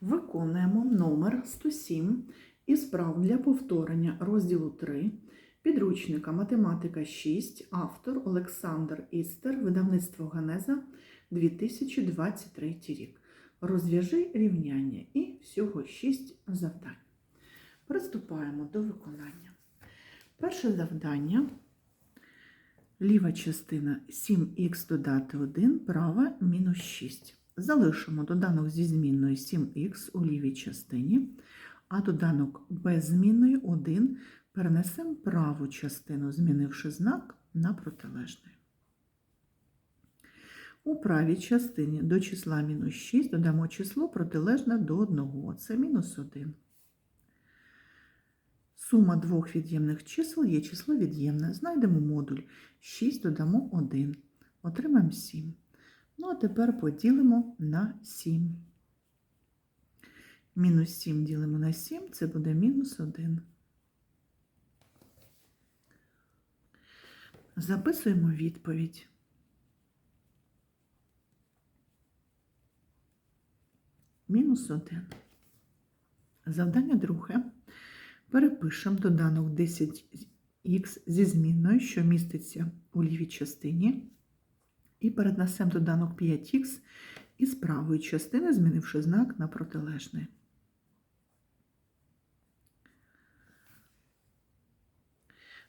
Виконуємо номер 107 із прав для повторення розділу 3 підручника Математика 6, автор Олександр Істер, видавництво Генеза 2023 рік. Розв'яжи рівняння і всього 6 завдань. Приступаємо до виконання. Перше завдання. Ліва частина 7х додати 1, права мінус 6. Залишимо доданок зі змінною 7х у лівій частині, а доданок без змінної 1 перенесемо праву частину, змінивши знак на протилежний. У правій частині до числа мінус 6 додамо число протилежне до 1, це мінус 1. Сума двох від'ємних чисел є число від'ємне. Знайдемо модуль 6, додамо 1. Отримаємо 7. Ну, а тепер поділимо на 7. Мінус 7 ділимо на 7, це буде мінус 1. Записуємо відповідь. Мінус 1. Завдання друге. Перепишемо доданок 10х зі змінною, що міститься у лівій частині, і перенесемо доданок 5х із правої частини, змінивши знак на протилежний.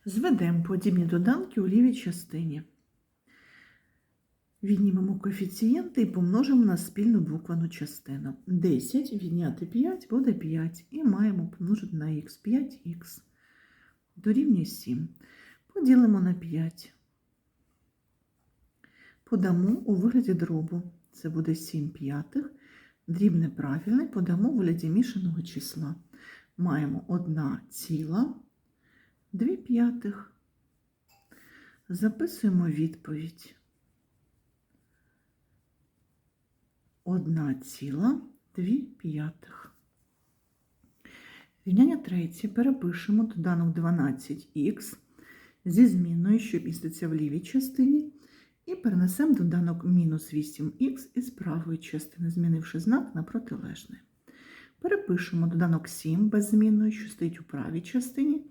Зведемо подібні доданки у лівій частині. Віднімемо коефіцієнти і помножимо на спільну буквену частину. 10 відняти 5 буде 5. І маємо помножити на х 5х. Дорівнює 7. Поділимо на 5. Подамо у вигляді дробу. Це буде 7 п'ятих. Дрібне правильне подамо у вигляді мішаного числа. Маємо 1 ціла, 2 п'ятих. Записуємо відповідь. 1,2 п'ятих. Рівняння третє перепишемо доданок 12х зі зміною, що міститься в лівій частині, і перенесемо доданок мінус 8х із правої частини, змінивши знак на протилежний. Перепишемо доданок 7 без змінної, що стоїть у правій частині,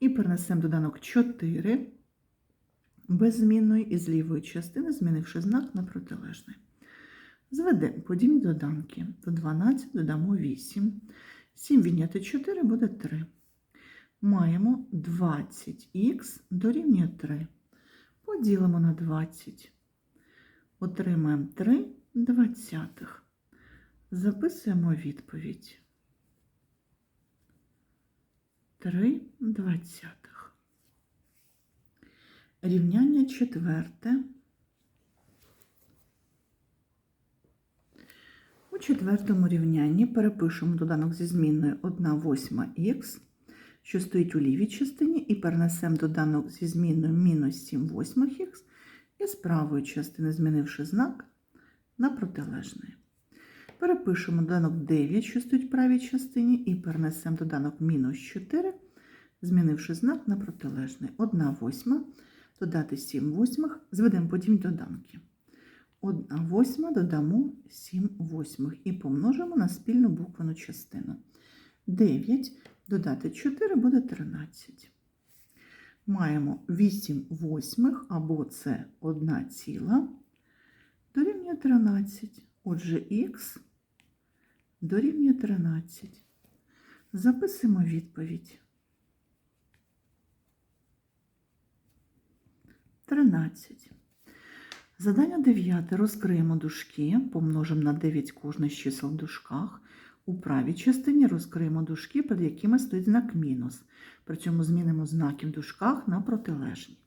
і перенесемо доданок 4 без змінної із лівої частини, змінивши знак на протилежний. Зведемо подібні доданки. До 12 додамо 8. 7 відняти 4 буде 3. Маємо 20х дорівнює 3. Поділимо на 20. Отримаємо 3 двадцятих. Записуємо відповідь. 3 двадцятих. Рівняння четверте. У четвертому рівнянні перепишемо доданок зі змінною 1 восьма х, що стоїть у лівій частині, і перенесемо доданок зі змінною мінус 7 восьмих х із правої частини, змінивши знак на протилежний. Перепишемо доданок 9, що стоїть в правій частині, і перенесемо доданок мінус 4, змінивши знак на протилежний. 1 восьма, додати 7 восьмих, зведемо подібні доданки. 1 восьма додамо 7 восьмих і помножимо на спільну буквену частину. 9 додати 4 буде 13. Маємо 8 восьмих, або це 1 ціла, дорівнює 13. Отже, х дорівнює 13. Записуємо відповідь. 13. Задання 9. Розкриємо дужки, помножимо на 9 кожне з чисел в дужках. У правій частині розкриємо дужки, перед якими стоїть знак мінус. При цьому змінимо знаки в дужках на протилежні.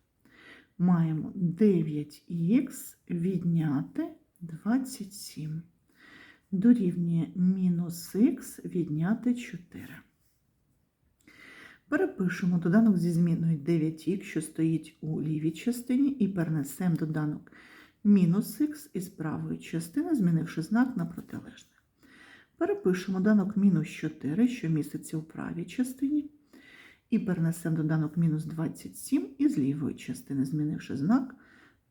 Маємо 9х відняти 27. Дорівнює мінус х відняти 4. Перепишемо доданок зі зміною 9х, що стоїть у лівій частині, і перенесемо доданок мінус х із правої частини, змінивши знак на протилежний. Перепишемо доданок мінус 4, що міститься у правій частині, і перенесемо доданок мінус 27 із лівої частини, змінивши знак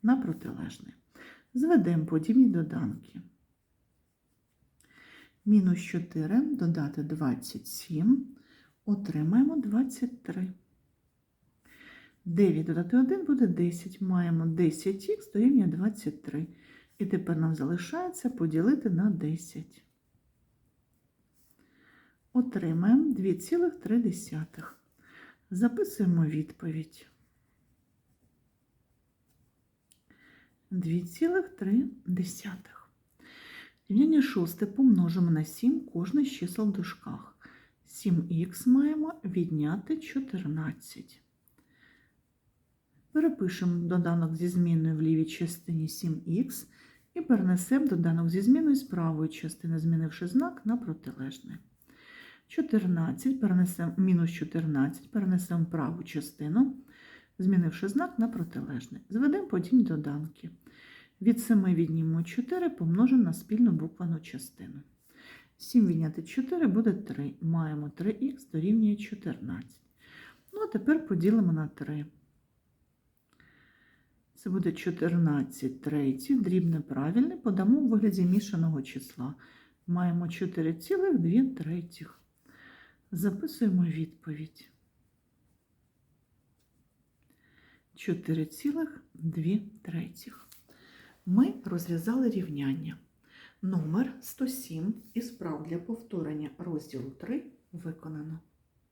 на протилежний. Зведемо подібні доданки. Мінус 4 додати 27. Отримаємо 23. 9 додати 1 буде 10. Маємо 10х дорівнює 23. І тепер нам залишається поділити на 10. Отримаємо 2,3. Записуємо відповідь. 2,3. Рівняння шосте помножимо на 7 кожне з чисел в дужках. 7х маємо відняти 14. Перепишемо доданок зі зміною в лівій частині 7х і перенесемо доданок зі зміною з правої частини, змінивши знак на протилежний. 14 перенесемо мінус 14, перенесемо праву частину, змінивши знак на протилежний. Зведемо подібні доданки. Від 7 віднімемо 4 помножимо на спільну буквену частину. 7 відняти 4 буде 3. Маємо 3х дорівнює 14. Ну, а тепер поділимо на 3. Це буде 14 третіх, дрібне правильне, подамо у вигляді мішаного числа. Маємо 4,2 третіх. Записуємо відповідь. 4,2 третіх. Ми розв'язали рівняння. Номер 107 із прав для повторення розділу 3 виконано.